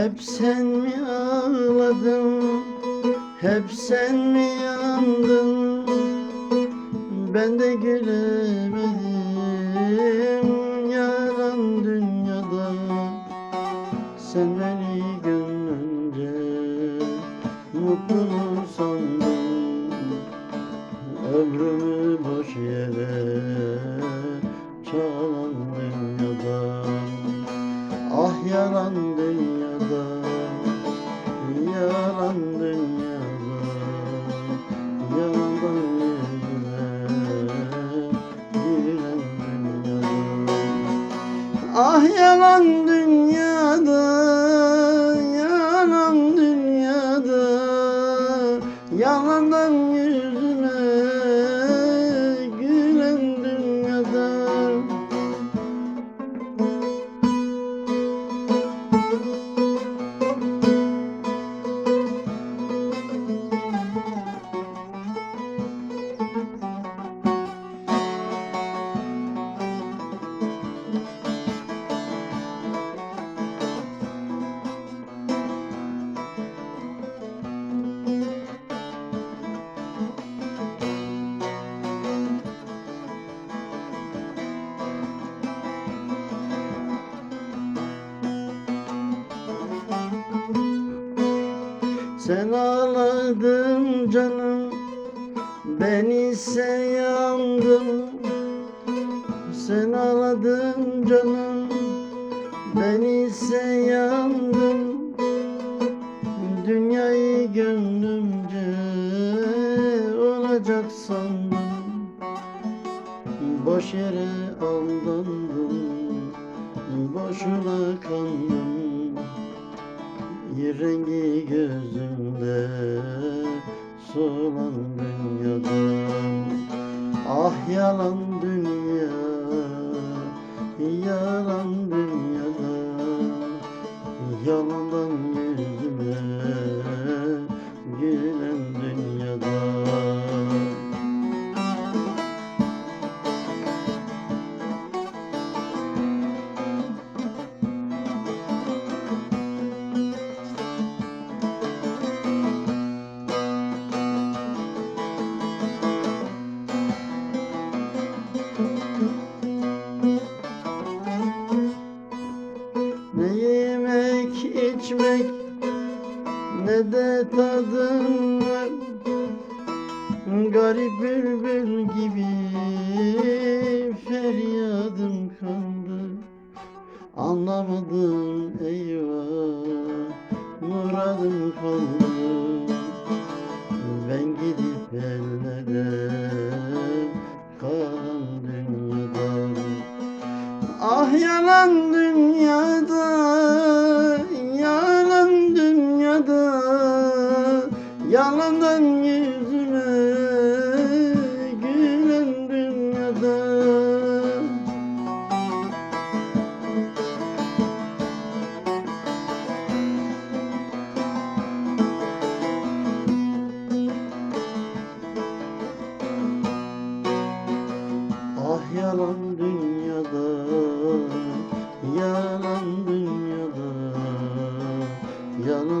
Hep sen mi ağladın? Hep sen mi yandın? Ben de gülemedim Yalan dünyada. Sen beni gönlünce Mutlu sandın. Ömrümü boş yere Yalan dünyada Yalandan yüzüme Gülen dünyada Ah yalan dünyada Sen ağladın canım Ben ise yandım. Sen ağladın canım Ben ise yandım. Dünyayı gönlümce olacak sandım. Boş yere aldandım Boşuna kandım Rengi gözümde solan dünyada? Ah yalan dünya Yalan dünyada. Yalandan içmek ne de tadım var? Garip bülbül gibi feryadım kaldı. Anlamadım eyvah muradım kaldı. Ben gidip ellere kalan dünyadan. Ah yalan dünyada, Yüzüme gülen dünyada. Ah yalan dünyada, yalan dünyada, yalandan